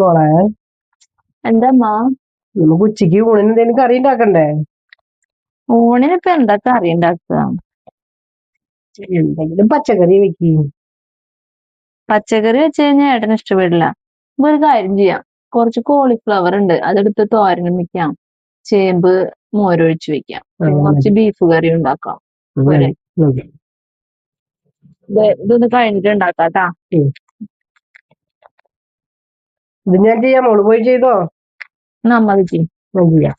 മോളെ. എന്താ അമ്മ നമുക്ക് ഉച്ചയ്ക്ക് ഊണിന് എന്തെങ്കിലും കറി ഉണ്ടാക്കണ്ടേ ഊണിനിപ്പോ എന്താ കറി ഉണ്ടാക്കുക എന്തെങ്കിലും പച്ചക്കറി വെക്കി. പച്ചക്കറി വെച്ച് കഴിഞ്ഞാൽ ഏട്ടന് ഇഷ്ടപ്പെടില്ല. അപ്പൊ ഒരു കാര്യം ചെയ്യാം. കുറച്ച് കോളിഫ്ലവർ ഉണ്ട് അതെടുത്ത് തോരനും വെക്കാം. ചേമ്പ് മോരൊഴിച്ച് വെക്കാം. പിന്നെ കുറച്ച് ബീഫ് കറി ഉണ്ടാക്കാം? ഇത് ഇതൊന്ന് കഴിഞ്ഞിട്ട് ഉണ്ടാക്കാട്ടാ. ഇത് ഞാൻ ചെയ്യാം. മോൾ പോയി ചെയ്തോ? നമ്മത് ചെയ്യും. ഞാൻ ചെയ്യാം.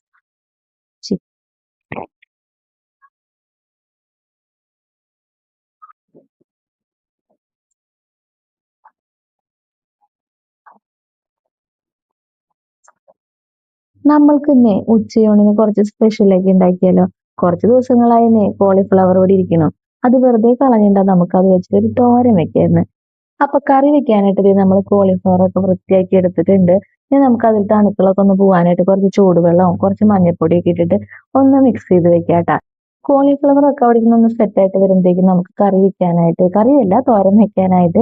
നമ്മൾക്ക് ഇന്നേ ഉച്ചയൂണിന് കുറച്ച് സ്പെഷ്യൽ ഒക്കെ ഉണ്ടാക്കിയാലോ? കുറച്ച് ദിവസങ്ങളായിന്നേ കോളിഫ്ലവർ കൂടി ഇരിക്കണം അത് വെറുതെ കളഞ്ഞിട്ടാ നമുക്ക് അത് വെച്ചിട്ട് ഒരു തോരൻ വെക്കായിരുന്നു. അപ്പൊ കറി വെക്കാനായിട്ട് ഇത് നമ്മൾ കോളിഫ്ലവർ ഒക്കെ വൃത്തിയാക്കി എടുത്തിട്ടുണ്ട്. ഇനി നമുക്ക് അതിൽ തണുക്കളൊക്കെ ഒന്ന് പോവാനായിട്ട് കുറച്ച് ചൂടുവെള്ളവും കുറച്ച് മഞ്ഞപ്പൊടിയൊക്കെ ഇട്ടിട്ട് ഒന്ന് മിക്സ് ചെയ്ത് വെക്കാട്ടാ. കോളിഫ്ലവർ ഒക്കെ അവിടെ ഇരുന്ന് ഒന്ന് സെറ്റ് ആയിട്ട് വരുമ്പോഴത്തേക്കും നമുക്ക് കറി വെക്കാനായിട്ട് കറിയല്ല തോരൻ വെക്കാനായിട്ട്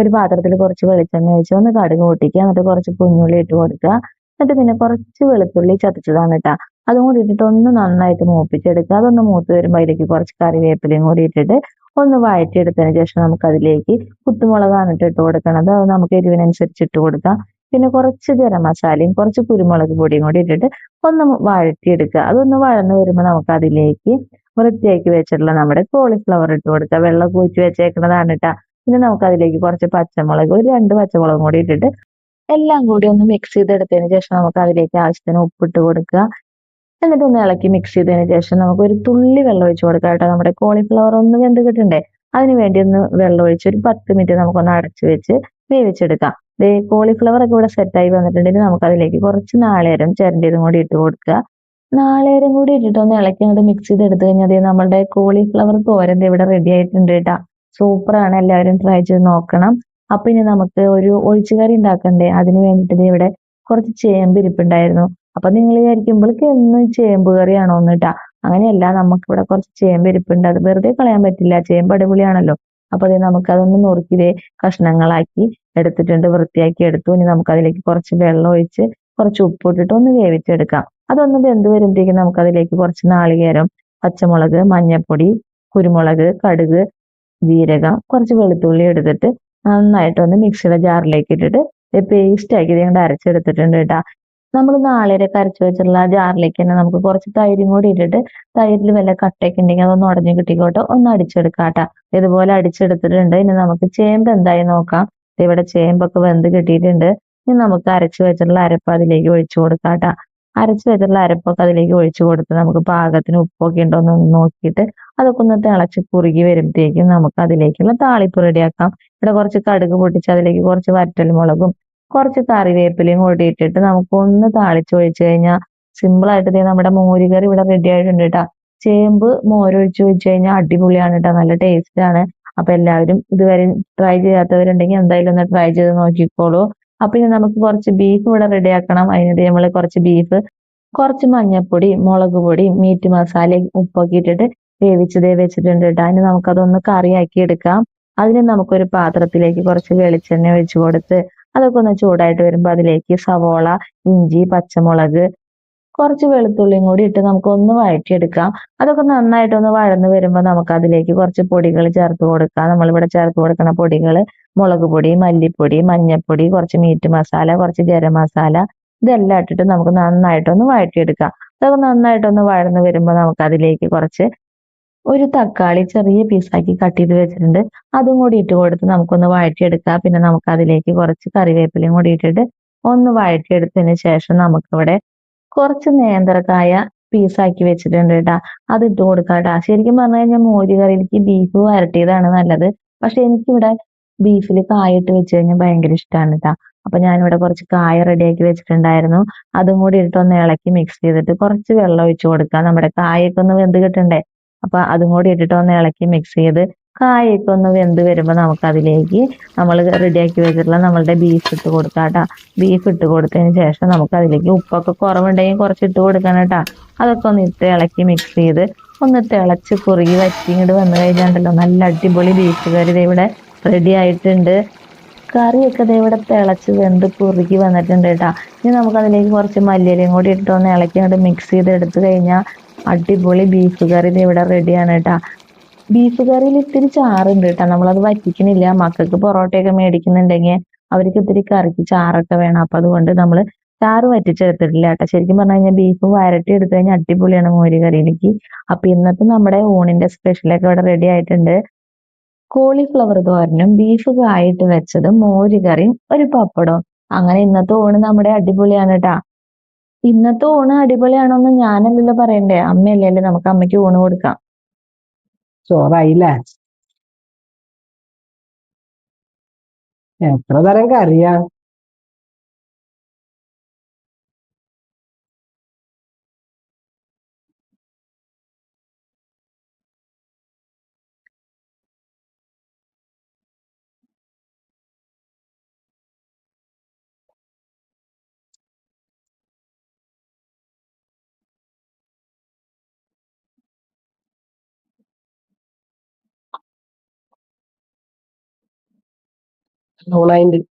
ഒരു പാത്രത്തിൽ കുറച്ച് വെളിച്ചെണ്ണ ഒഴിച്ച് ഒന്ന് കടുക് പൊട്ടിക്കുക എന്നിട്ട് കുറച്ച് കുഞ്ഞുള്ളി ഇട്ട് കൊടുക്കുക. എന്നിട്ട് പിന്നെ കുറച്ച് വെളുത്തുള്ളി ചതച്ചതാണ് കേട്ടാ. അതും കൂടി ഇട്ടിട്ട് ഒന്ന് നന്നായിട്ട് മൂപ്പിച്ചെടുക്കുക. അതൊന്ന് മൂത്ത് വരുമ്പോൾ അതിലേക്ക് കുറച്ച് കറിവേപ്പിലയും കൂടി ഇട്ടിട്ട് ഒന്ന് വഴറ്റിയെടുത്തതിന് ശേഷം നമുക്ക് അതിലേക്ക് കുത്തുമുളകാണ് ഇട്ട് ഇട്ട് കൊടുക്കണത്. അത് നമുക്ക് എരിവിനനുസരിച്ച് ഇട്ട് കൊടുക്കാം. പിന്നെ കുറച്ച് ഗരം മസാലയും കുറച്ച് കുരുമുളക് പൊടിയും കൂടി ഇട്ടിട്ട് ഒന്ന് വഴറ്റിയെടുക്കുക. അതൊന്ന് വഴന്ന് വരുമ്പോൾ നമുക്ക് അതിലേക്ക് വൃത്തിയാക്കി വെച്ചിട്ടുള്ള നമ്മുടെ കോളിഫ്ലവർ ഇട്ട് കൊടുക്കുക. വെള്ളം കൂറ്റി വെച്ചേക്കുന്നതാണ് കേട്ടാ പിന്നെ നമുക്ക് അതിലേക്ക് കുറച്ച് പച്ചമുളക് ഒരു രണ്ട് പച്ചമുളകും കൂടി ഇട്ടിട്ട് എല്ലാം കൂടി ഒന്ന് മിക്സ് ചെയ്തെടുത്തതിന് ശേഷം നമുക്ക് അതിലേക്ക് ആവശ്യത്തിന് ഉപ്പിട്ട് കൊടുക്കുക. എന്നിട്ട് ഒന്ന് ഇളക്കി മിക്സ് ചെയ്തതിന് ശേഷം നമുക്ക് ഒരു തുള്ളി വെള്ളം ഒഴിച്ച് കൊടുക്കാം കേട്ടോ. നമ്മുടെ കോളിഫ്ലവർ ഒന്ന് വെന്ത് കിട്ടണ്ടേ? അതിന് വേണ്ടി ഒന്ന് വെള്ളം ഒഴിച്ച് ഒരു പത്ത് മിനിറ്റ് നമുക്കൊന്ന് അടച്ചു വെച്ച് വേവിച്ചെടുക്കാം. ദേ കോളിഫ്ലവർ ഒക്കെ ഇവിടെ സെറ്റായി വന്നിട്ടുണ്ടെങ്കിൽ നമുക്ക് അതിലേക്ക് കുറച്ച് നാളേരം ചിരണ്ടിയതും കൂടി ഇട്ട് കൊടുക്കുക. നാളേരം കൂടി ഇട്ടിട്ട് ഒന്ന് ഇളക്കി അങ്ങോട്ട് മിക്സ് ചെയ്ത് എടുത്തു കഴിഞ്ഞാൽ നമ്മുടെ കോളിഫ്ലവർ തോരൻ ഇവിടെ റെഡി ആയിട്ടുണ്ട് കേട്ടാ. സൂപ്പറാണ് എല്ലാവരും ട്രൈ ചെയ്ത് നോക്കണം. അപ്പൊ ഇനി നമുക്ക് ഒരു ഒഴിച്ചുകറി ഉണ്ടാക്കണ്ടേ? അതിന് വേണ്ടിയിട്ട് ഇവിടെ കുറച്ച് ചേമ്പ് ഇരിപ്പുണ്ടായിരുന്നു. അപ്പൊ നിങ്ങൾ വിചാരിക്കുമ്പോഴേക്ക് എന്നും ചേമ്പ് കറിയാണോ എന്നിട്ടാ അങ്ങനെയല്ല നമുക്ക് ഇവിടെ കുറച്ച് ചേമ്പ് ഇരിപ്പുണ്ട്. അത് വെറുതെ കളയാൻ പറ്റില്ല. ചേമ്പ് അടിപൊളിയാണല്ലോ. അപ്പൊ അത് നമുക്ക് അതൊന്ന് നുറുക്കിതേ കഷ്ണങ്ങളാക്കി എടുത്തിട്ടുണ്ട് വൃത്തിയാക്കി എടുത്തു. ഇനി നമുക്ക് അതിലേക്ക് കുറച്ച് വെള്ളം ഒഴിച്ച് കുറച്ച് ഉപ്പ് ഇട്ടിട്ട് ഒന്ന് വേവിച്ചെടുക്കാം. അതൊന്ന് വെന്ത് നമുക്ക് അതിലേക്ക് കുറച്ച് നാളികേരം പച്ചമുളക് മഞ്ഞൾപ്പൊടി കുരുമുളക് കടുക് ജീരകം കുറച്ച് വെളുത്തുള്ളി എടുത്തിട്ട് നന്നായിട്ടൊന്ന് മിക്സിയുടെ ജാറിലേക്ക് ഇട്ടിട്ട് പേസ്റ്റ് ആക്കി ഞങ്ങൾ അരച്ചെടുത്തിട്ടുണ്ട് കേട്ടാ. നമ്മൾ നാളെ കരച്ചു വെച്ചിട്ടുള്ള ആ ജാറിലേക്ക് തന്നെ നമുക്ക് കുറച്ച് തൈരും കൂടി ഇട്ടിട്ട് തൈരിൽ വല്ല കട്ടയൊക്കെ ഉണ്ടെങ്കിൽ അതൊന്ന് ഉടഞ്ഞു കിട്ടിക്കോട്ടെ. ഒന്ന് അടിച്ചെടുക്കാട്ടാ ഇതുപോലെ അടിച്ചെടുത്തിട്ടുണ്ട്. ഇനി നമുക്ക് ചേമ്പ് എന്തായി നോക്കാം. ഇവിടെ ചേമ്പൊക്കെ വെന്ത് കിട്ടിയിട്ടുണ്ട്. ഇനി നമുക്ക് അരച്ചു വെച്ചിട്ടുള്ള അരപ്പ് അതിലേക്ക് ഒഴിച്ചു കൊടുക്കാട്ടാ അരച്ചു വെച്ചിട്ടുള്ള അരപ്പൊക്കെ അതിലേക്ക് ഒഴിച്ചു കൊടുത്ത് നമുക്ക് പാകത്തിന് ഉപ്പൊക്കെ ഉണ്ടോ എന്ന് നോക്കിയിട്ട് അതൊക്കെ ഒന്ന് തിളച്ച് കുറുകി വരുമ്പോഴത്തേക്കും നമുക്ക് അതിലേക്കുള്ള താളിപ്പ് റെഡിയാക്കാം. ഇവിടെ കുറച്ച് കടുക് പൊട്ടിച്ച് അതിലേക്ക് കുറച്ച് വറ്റൽ മുളകും കുറച്ച് കറിവേപ്പിലയും കൂടി ഇട്ടിട്ട് നമുക്ക് ഒന്ന് താളിച്ചൊഴിച്ച് കഴിഞ്ഞാൽ സിമ്പിൾ ആയിട്ട് ഇതേ നമ്മുടെ മോരുകറി ഇവിടെ റെഡി ആയിട്ടുണ്ട് കേട്ടോ ചേമ്പ് മോരൊഴിച്ച് വെച്ച് കഴിഞ്ഞാൽ അടിപൊളിയാണ് കേട്ടോ നല്ല ടേസ്റ്റ് ആണ്. അപ്പൊ എല്ലാവരും ഇതുവരെ ട്രൈ ചെയ്യാത്തവരുണ്ടെങ്കിൽ എന്തായാലും ഒന്ന് ട്രൈ ചെയ്ത് നോക്കിക്കോളൂ. അപ്പൊ ഇനി നമുക്ക് കുറച്ച് ബീഫ് ഇവിടെ റെഡി ആക്കണം. അതിനിടെ നമ്മൾ കുറച്ച് ബീഫ് കുറച്ച് മഞ്ഞൾപ്പൊടി മുളക് പൊടി മീറ്റ് മസാലയും ഉപ്പൊക്കെ ഇട്ടിട്ട് വേവിച്ചതേ വെച്ചിട്ടുണ്ട് കേട്ടോ അതിന് നമുക്കതൊന്ന് കറിയാക്കി എടുക്കാം. അതിന് നമുക്കൊരു പാത്രത്തിലേക്ക് കുറച്ച് വെളിച്ചെണ്ണ ഒഴിച്ചു കൊടുത്ത് അതൊക്കെ ഒന്ന് ചൂടായിട്ട് വരുമ്പോൾ അതിലേക്ക് സവോള ഇഞ്ചി പച്ചമുളക് കുറച്ച് വെളുത്തുള്ളിയും കൂടി ഇട്ട് നമുക്ക് ഒന്ന് വഴറ്റിയെടുക്കാം. അതൊക്കെ നന്നായിട്ട് ഒന്ന് വഴന്ന് വരുമ്പോൾ നമുക്ക് അതിലേക്ക് കുറച്ച് പൊടികൾ ചേർത്ത് കൊടുക്കാം. നമ്മളിവിടെ ചേർത്ത് കൊടുക്കുന്ന പൊടികൾ മുളക് പൊടി മല്ലിപ്പൊടി മഞ്ഞൾപ്പൊടി കുറച്ച് മീറ്റ് മസാല കുറച്ച് ഗരം മസാല ഇതെല്ലാം ഇട്ടിട്ട് നമുക്ക് നന്നായിട്ടൊന്ന് വഴറ്റിയെടുക്കാം. അതൊക്കെ നന്നായിട്ടൊന്ന് വഴന്ന് വരുമ്പോൾ നമുക്ക് അതിലേക്ക് കുറച്ച് ഒരു തക്കാളി ചെറിയ പീസാക്കി കട്ട് ചെയ്ത് വെച്ചിട്ടുണ്ട്. അതും കൂടി ഇട്ട് കൊടുത്ത് നമുക്കൊന്ന് വഴറ്റിയെടുക്കാം. പിന്നെ നമുക്ക് അതിലേക്ക് കുറച്ച് കറിവേപ്പിലയും കൂടി ഇട്ടിട്ട് ഒന്ന് വഴറ്റിയെടുത്തതിന് ശേഷം നമുക്കിവിടെ കുറച്ച് നേന്ത്രക്കായ പീസാക്കി വെച്ചിട്ടുണ്ട് കേട്ടാ. അത് ഇട്ട് കൊടുക്കാം കേട്ടാ. ശരിക്കും പറഞ്ഞു കഴിഞ്ഞാൽ മോര് കറിയിലേക്ക് ബീഫ് വരട്ടിയതാണ് നല്ലത്. പക്ഷെ എനിക്കിവിടെ ബീഫിൽ കായ ഇട്ട് വെച്ച് കഴിഞ്ഞാൽ ഭയങ്കര ഇഷ്ടമാണ് കേട്ടാ. അപ്പൊ ഞാനിവിടെ കുറച്ച് കായ റെഡിയാക്കി വെച്ചിട്ടുണ്ടായിരുന്നു. അതും കൂടി ഇട്ട് ഒന്ന് ഇളക്കി മിക്സ് ചെയ്തിട്ട് കുറച്ച് വെള്ളം ഒഴിച്ചു കൊടുക്കാം. നമ്മുടെ കായൊക്കെ ഒന്ന് വെന്ത് കിട്ടണ്ടേ? അപ്പൊ അതും കൂടി ഇട്ടിട്ട് ഒന്ന് ഇളക്കി മിക്സ് ചെയ്ത് കായൊക്കെ ഒന്ന് വെന്ത് വരുമ്പോൾ നമുക്ക് അതിലേക്ക് നമ്മൾ റെഡിയാക്കി വെച്ചിട്ടുള്ള നമ്മളുടെ ബീഫ് ഇട്ട് കൊടുക്കാം കേട്ടാ ബീഫ് ഇട്ട് കൊടുത്തതിന് ശേഷം നമുക്ക് അതിലേക്ക് ഉപ്പൊക്കെ കുറവുണ്ടെങ്കിൽ കുറച്ച് ഇട്ട് കൊടുക്കണം കേട്ടാ അതൊക്കെ ഒന്ന് ഇട്ട് ഇളക്കി മിക്സ് ചെയ്ത് ഒന്ന് തിളച്ച് കുറുകി വറ്റി ഇങ്ങോട്ട് വന്നു കഴിഞ്ഞാണ്ടല്ലോ നല്ല അടിപൊളി ബീഫ് കറി ഇവിടെ റെഡി ആയിട്ടുണ്ട്. കറിയൊക്കെ ദേ ഇവിടെ തിളച്ച് വെന്ത് കുറുകി വന്നിട്ടുണ്ട് കേട്ടോ ഇനി നമുക്ക് അതിലേക്ക് കുറച്ച് മല്ലിയിലയും കൂടി ഇട്ടൊന്ന് ഇളക്കി അങ്ങോട്ട് മിക്സ് ചെയ്ത് എടുത്തു കഴിഞ്ഞാൽ അടിപൊളി ബീഫ് കറി ദേ ഇവിടെ റെഡിയാണ് കേട്ടാ ബീഫ് കറിയിൽ ഇത്തിരി ചാറുണ്ട് കേട്ടോ നമ്മളത് വറ്റിക്കണില്ല. മക്കൾക്ക് പൊറോട്ടയൊക്കെ മേടിക്കുന്നുണ്ടെങ്കിൽ അവർക്ക് ഇത്തിരി കറിക്ക് ചാറൊക്കെ വേണം. അപ്പൊ അതുകൊണ്ട് നമ്മൾ ചാറ് വറ്റിച്ചെടുത്തിട്ടില്ല കേട്ടോ ശരിക്കും പറഞ്ഞു കഴിഞ്ഞാൽ ബീഫ് വരട്ടി എടുത്തു കഴിഞ്ഞാൽ അടിപൊളിയാണ് മോര് കറിയിലേക്ക്. അപ്പൊ ഇന്നത്തെ നമ്മുടെ ഊണിന്റെ സ്പെഷ്യലൊക്കെ ഇവിടെ റെഡി ആയിട്ടുണ്ട്. കോളിഫ്ലവർ തോരനും ബീഫ് കായിട്ട് വെച്ചതും മോരുകറിയും ഒരു പപ്പടവും. അങ്ങനെ ഇന്നത്തെ ഊണ് നമ്മുടെ അടിപൊളിയാണ് കേട്ടാ ഇന്നത്തെ ഊണ് അടിപൊളിയാണോന്ന് ഞാനല്ലല്ലോ പറയണ്ടേ. അമ്മയല്ലേ നമുക്ക് അമ്മയ്ക്ക് ഊണ് കൊടുക്കാം. ചോറായില്ലേ? എത്ര തരം കറിയാ? aligned